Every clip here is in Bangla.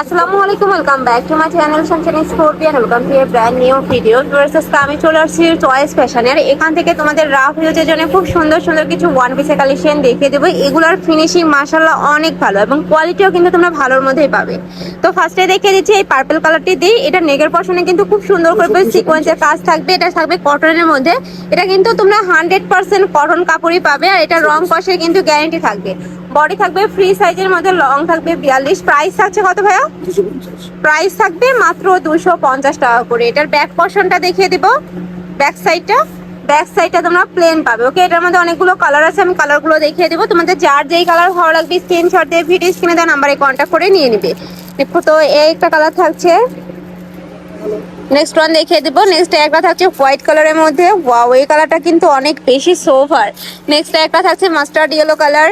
আসসালামু আলাইকুম welcome back to my channel Sunshine Scorpion welcome to a brand new video verses আমি চলে আসছি চয়েস ফ্যাশনের এখান থেকে তোমাদের রাফ ইউজের জন্য খুব সুন্দর সুন্দর কিছু ওয়ান পিসের কালেকশন দেখিয়ে দেবো। এগুলোর ফিনিশিং মাশাল্লাহ অনেক ভালো এবং কোয়ালিটিও কিন্তু তোমরা ভালোর মধ্যেই পাবে। তো ফার্স্টে দেখিয়ে দিচ্ছি এই পার্পল কালারটি দিই এটা নেগের পশনে কিন্তু খুব সুন্দর করে সিকোয়েন্সের কাজ থাকবে। এটা থাকবে কটনের মধ্যে। এটা কিন্তু তোমরা হান্ড্রেড পার্সেন্ট কটন কাপড়ই পাবে আর এটা রং কষের কিন্তু গ্যারেন্টি থাকবে। বডি থাকবে ফ্রি সাইজের মধ্যে লং থাকবে বিয়াল্লিশ। প্রাইস থাকছে কত ভাইয়া? প্রাইস থাকবে মাত্র দুশো পঞ্চাশ টাকা করে। এটার ব্যাক পশনটা দেখিয়ে দিব। ব্যাক সাইডটা ব্যাক সাইডটা তোমরা প্লেন পাবে ওকে এটার মধ্যে অনেকগুলো কালার আছে আমি কালারগুলো দেখিয়ে দেবো। তোমাদের যার যেই কালার ভালো লাগবে স্ক্রিনশট দিয়ে ভিডিও স্ক্রিনে দেওয়া নাম্বারে কন্ট্যাক্ট করে নিয়ে নিবে। দেখো তো এই একটা কালার থাকছে। নেক্সট ওয়ান দেখিয়ে দেবো। নেক্সট একটা থাকছে হোয়াইট কালারের মধ্যে। ওয়াও এই কালারটা কিন্তু অনেক বেশি সোভার নেক্সট একটা থাকছে মাস্টার্ড ইয়েলো কালার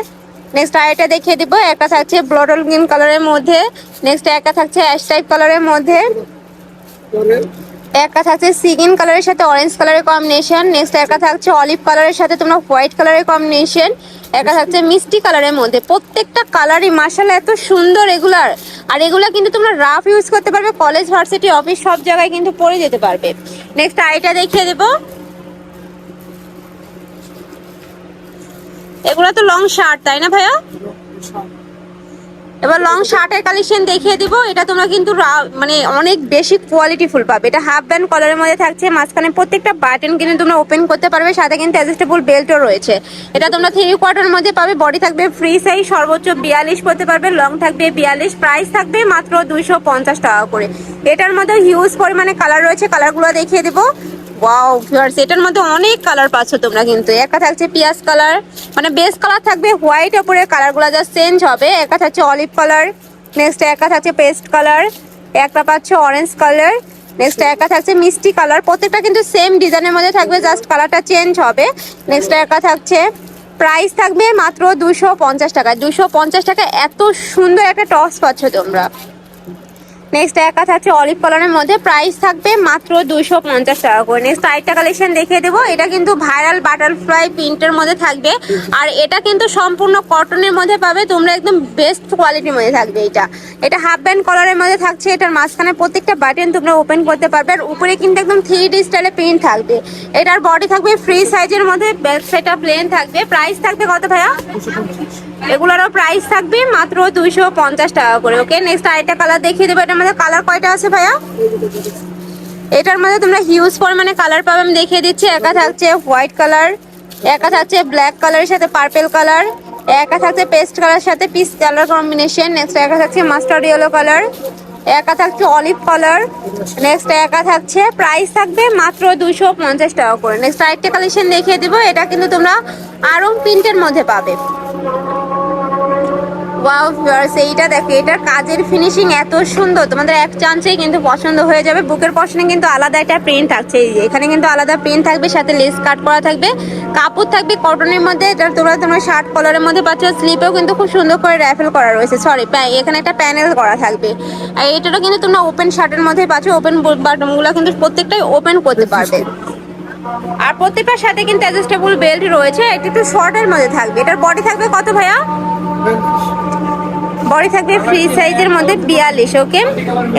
নেক্সট আরেকটা দেখিয়ে দিব। একটা থাকছে ব্লটল গ্রিন কালারের মধ্যে। নেক্সট একটা থাকছে অ্যাশ টাইপ কালারের মধ্যে। একটা থাকছে সিগিন কালারের সাথে অরেঞ্জ কালারের কম্বিনেশন নেক্সট একটা থাকছে অলিভ কালারের সাথে তোমরা হোয়াইট কালারের কম্বিনেশন একটা থাকছে মিষ্টি কালারের মধ্যে। প্রত্যেকটা কালারই মার্শাল এত সুন্দর এগুলার। আর এগুলা কিন্তু তোমরা রাফ ইউজ করতে পারবে। কলেজ ভার্সিটি অফিস সব জায়গায় কিন্তু পরে যেতে পারবে। নেক্সট আইটা দেখিয়ে দেবো। এগুলো তো লং শার্ট তাই না ভাইয়া? এবার লং শার্টের কালেকশন দেখিয়ে দিব। এটা তোমরা কিন্তু মানে অনেক বেশি কোয়ালিটি ফুল পাবে। এটা হাফ ব্যান্ড কলারের মধ্যে থাকছে, মাঝখানে প্রত্যেকটা বাটন কিন্তু তোমরা ওপেন করতে পারবে, সাথে কিন্তু অ্যাডজাস্টেবল বেল্টও রয়েছে। এটা তোমরা থ্রি কোয়ার্টার মধ্যে পাবে বডি থাকবে ফ্রি সাইজ সর্বোচ্চ বিয়াল্লিশ করতে পারবে লং থাকবে বিয়াল্লিশ প্রাইস থাকবে মাত্র দুইশো পঞ্চাশ টাকা করে। এটার মধ্যে হিউজ পরিমাণে কালার রয়েছে কালারগুলো দেখিয়ে দেবো। ওয়াও ভিউয়ার্স এটার মধ্যে অনেক কালার পাচ্ছ তোমরা কিন্তু। একটা থাকছে পিয়াজ কালার মানে বেস কালার থাকবে হোয়াইট ওপরে কালারগুলো যা চেঞ্জ হবে। একটা থাকছে অলিভ কালার নেক্সট একটা থাকছে পেস্ট কালার একটা পাচ্ছ অরেঞ্জ কালার নেক্সট একটা থাকছে মিষ্টি কালার প্রত্যেকটা কিন্তু সেম ডিজাইনের মধ্যে থাকবে জাস্ট কালারটা চেঞ্জ হবে। নেক্সট একটা থাকছে প্রাইস থাকবে মাত্র দুশো পঞ্চাশ টাকা দুশো পঞ্চাশ টাকা এত সুন্দর একটা টপস পাচ্ছ তোমরা। নেক্সট এক একা থাকছে অলিভ কালারের মধ্যে প্রাইস থাকবে মাত্র দুশো পঞ্চাশ টাকা করে। নেক্সট আরেকটা কালেকশন দেখিয়ে দেবো, এটা কিন্তু ভাইরাল বাটারফ্লাই প্রিন্টের মধ্যে থাকবে। আর এটা কিন্তু সম্পূর্ণ কটনের মধ্যে পাবে, তোমরা একদম বেস্ট কোয়ালিটির মধ্যে থাকবে এটা। এটা হাফ ব্যান্ড কালারের মধ্যে থাকছে, এটার মাঝখানে প্রত্যেকটা বাটন তোমরা ওপেন করতে পারবে, আর উপরে কিন্তু একদম থ্রি ডি স্টাইলে প্রিন্ট থাকবে। এটার বডি থাকবে ফ্রি সাইজের মধ্যে সাইডটা প্লেন থাকবে। প্রাইস থাকবে কত ভাইয়া? এগুলোরও প্রাইস থাকবে মাত্র দুইশো পঞ্চাশ টাকা করে ওকে নেক্সট আরেকটা কালার দেখিয়ে দেবো, এটার মধ্যে কালার কয়টা আছে ভাইয়া? এটার মধ্যে তোমরা হিউজ পরিমাণে কালার পাবে, আমি দেখিয়ে দিচ্ছি। একা থাকছে হোয়াইট কালার একা থাকছে ব্ল্যাক কালারের সাথে পার্পেল কালার একা থাকছে পেস্ট কালার সাথে পিস কালার কম্বিনেশন নেক্সট একা থাকছে মাস্টার্ড ইয়েলো কালার একা থাকছে অলিভ কালার নেক্সট একা থাকছে প্রাইস থাকবে মাত্র দুশো পঞ্চাশ টাকা করে। নেক্সট আরেকটা কালেকশন দেখিয়ে দিব, এটা কিন্তু তোমরা আরং প্রিন্টের মধ্যে পাবে। ওয়াও ভিউয়ার্স এইটা দেখো, এটার কাজের ফিনিশিং এত সুন্দর। তোমাদের এক চান্সেই কিন্তু পছন্দ হয়ে যাবে। বুকের পশনে কিন্তু আলাদা একটা প্রিন্ট থাকছে। এখানে কিন্তু আলাদা প্রিন্ট থাকবে, সাথে লেস কাট করা থাকবে। কাপড় থাকবে কটনের মধ্যে, এটা তোমরা তোমরা শার্ট কলারের মধ্যে পাচ্ছ। স্লিপেও কিন্তু খুব সুন্দর করে র্যাফেল করা রয়েছে। সরি এখানে একটা প্যানেল করা থাকবে। আর এটারও কিন্তু তোমরা ওপেন শার্টের মধ্যে পাচ্ছ। ওপেন বাটনগুলো কিন্তু প্রত্যেকটাই ওপেন করতে পারবে। আর প্রত্যেকটার সাথে কিন্তু অ্যাডজাস্টেবল বেল্ট রয়েছে। এটা একটু শর্টের মধ্যে থাকবে। এটার বডি থাকবে কত ভাইয়া? বডি থাকবে ফ্রি সাইজের মধ্যে বিয়াল্লিশ ওকে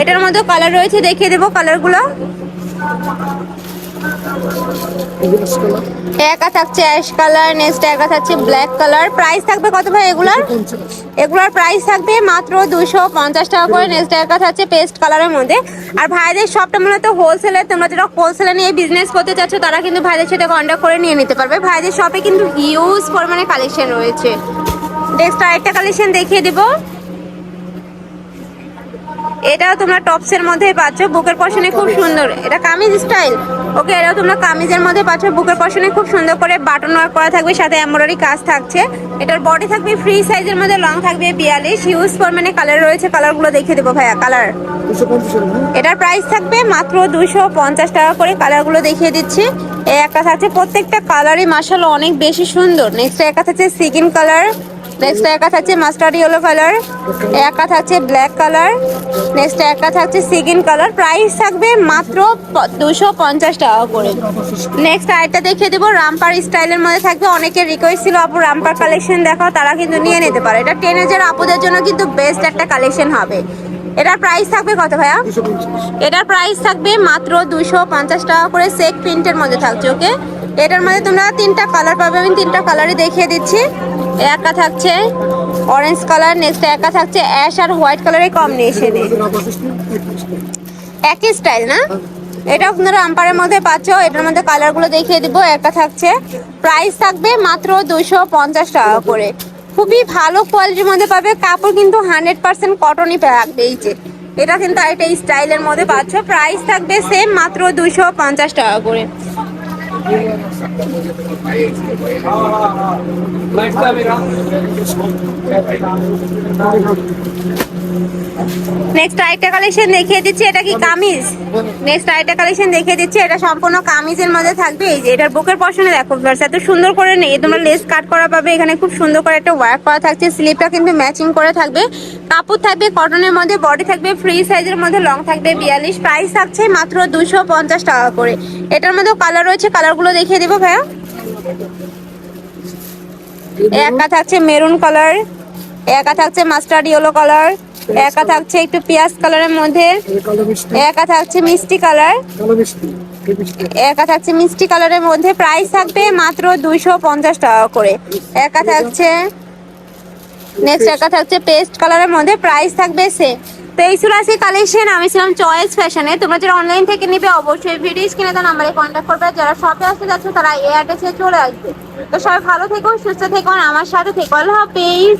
এটার মধ্যে কালার রয়েছে, দেখিয়ে দেবো কালারগুলো একা থাকছে অ্যাশ কালার নেক্সট একা থাকছে ব্ল্যাক কালার প্রাইস থাকবে কত ভাই এগুলার? এগুলোর প্রাইস থাকবে মাত্র দুশো পঞ্চাশ টাকা করে নেক্সট একা থাকছে পেস্ট কালারের মধ্যে। আর ভাইদের শপটা মূলত হোলসেলে তোমরা যারা হোলসেলে নিয়ে বিজনেস করতে চাচ্ছ, তারা কিন্তু ভাইদের সাথে কন্ট্যাক্ট করে নিয়ে নিতে পারবে। ভাইদের শপে কিন্তু হিউজ পরিমাণে কালেকশন রয়েছে। নেক্সট আরেকটা কালেকশন দেখিয়ে দেবো। এটাও তোমরা টপসের মধ্যে পাচ্ছ বুকের পশনে খুব সুন্দর। এটা কামিজ স্টাইল। ওকে এটাও তোমরা কামিজের মধ্যে পাচ্ছ বুকের পশনে খুব সুন্দর করে বাটন ওয়ার্ক করা থাকবে সাথে এমব্রয়ডারি কাজ থাকছে। এটার বডি থাকবে ফ্রি সাইজের মধ্যে লং থাকবে বিয়াল্লিশ। হিউজ পরিমাণে কালার রয়েছে কালারগুলো দেখিয়ে দেবো ভাইয়া কালার এটার প্রাইস থাকবে মাত্র দুশো পঞ্চাশ টাকা করে কালারগুলো দেখিয়ে দিচ্ছি। এই একটা থাকছে প্রত্যেকটা কালারই মাসাল অনেক বেশি সুন্দর। নেক্সট একটা থাকছে সিকিন কালার নেক্সট একা থাকছে মাস্টার্ড ইয়েলো কালার একা থাকছে ব্ল্যাক কালার নেক্সট একা থাকছে সিগিন কালার প্রাইস থাকবে মাত্র দুশো পঞ্চাশ টাকা করে। নেক্সট আরেকটা দেখিয়ে দেবো রামপার স্টাইলের মধ্যে থাকবে। অনেকের রিকোয়েস্ট ছিল আপু রামপার কালেকশন দেখাও তারা কিন্তু নিয়ে নিতে পারে। এটা টেনেজের আপুদের জন্য কিন্তু বেস্ট একটা কালেকশন হবে। এটার প্রাইস থাকবে কত ভাইয়া? এটার প্রাইস থাকবে মাত্র দুশো পঞ্চাশ টাকা করে সেক প্রিন্টের মধ্যে থাকছে ওকে এটার মধ্যে তোমরা তিনটা কালার পাবে। আমি তিনটা কালারই দেখিয়ে দিচ্ছি। একটা থাকছে অরেঞ্জ কালার নেক্সট একা থাকছে অ্যাশ আর হোয়াইট কালারের কম্বিনেশনে একই স্টাইল না? এটা আপনারা আম্পারের মধ্যে পাচ্ছ। এটার মধ্যে কালারগুলো দেখিয়ে দিব। একটা থাকছে প্রাইস থাকবে মাত্র দুশো পঞ্চাশ টাকা করে। খুবই ভালো কোয়ালিটির মধ্যে পাবে। কাপড় কিন্তু হান্ড্রেড পার্সেন্ট কটনই থাকবে এই যে। এটা কিন্তু আরেকটা স্টাইলের মধ্যে পাচ্ছ। প্রাইস থাকবে সেম মাত্র দুশো পঞ্চাশ টাকা করে। Next time, নেক্সট আরেকটা কালেকশন দেখিয়ে দিচ্ছি, এটা কি কামিজ? নেক্সট আরেকটা কালেকশন দেখিয়ে দিচ্ছি, এটা সম্পূর্ণ কামিজের মধ্যে থাকবে। এই যে, এটার বুকের পশনে দেখো ভিউয়ার্স এত সুন্দর করে নেই। তোমরা লেস কাট করা পাবে, এখানে খুব সুন্দর করে একটা ওয়ার্ক করা থাকছে। স্লিপটা কিন্তু ম্যাচিং করে থাকবে। কাপড় থাকবে কটনের মধ্যে বডি থাকবে ফ্রি সাইজের মধ্যে লং থাকবে, বিয়াল্লিশ। প্রাইস থাকছে মাত্র দুশো পঞ্চাশ টাকা করে। এটার মধ্যে কালার রয়েছে কালারগুলো দেখিয়ে দিব ভাইয়া। একা থাকছে মেরুন কালার একা থাকছে মাস্টার্ড ইয়েলো কালার একা থাকছে একটু পেঁয়াজ কালারের মধ্যে। একা থাকছে মিষ্টি কালার। একা থাকছে মিষ্টি কালারের মধ্যে। প্রাইস থাকবে মাত্র দুইশো পঞ্চাশ টাকা করে। একা থাকছে, নেক্সট একা থাকছে পেস্ট কালারের মধ্যে। প্রাইস থাকবে সে তো এই ছিল আজকে কালেকশন আমি ছিলাম চয়েস ফ্যাশনে তোমরা যারা অনলাইন থেকে নিবে, অবশ্যই ভিডিও স্ক্রিনে তো নাম্বারে কন্ট্যাক্ট করবে। যারা শপে আসতে যাচ্ছে, তারা এই অ্যাড্রেসে চলে আসবে। তো সবাই ভালো থেকো, সুস্থ থেকো আমার সাথে থেকো। আল্লাহ হাফেজ।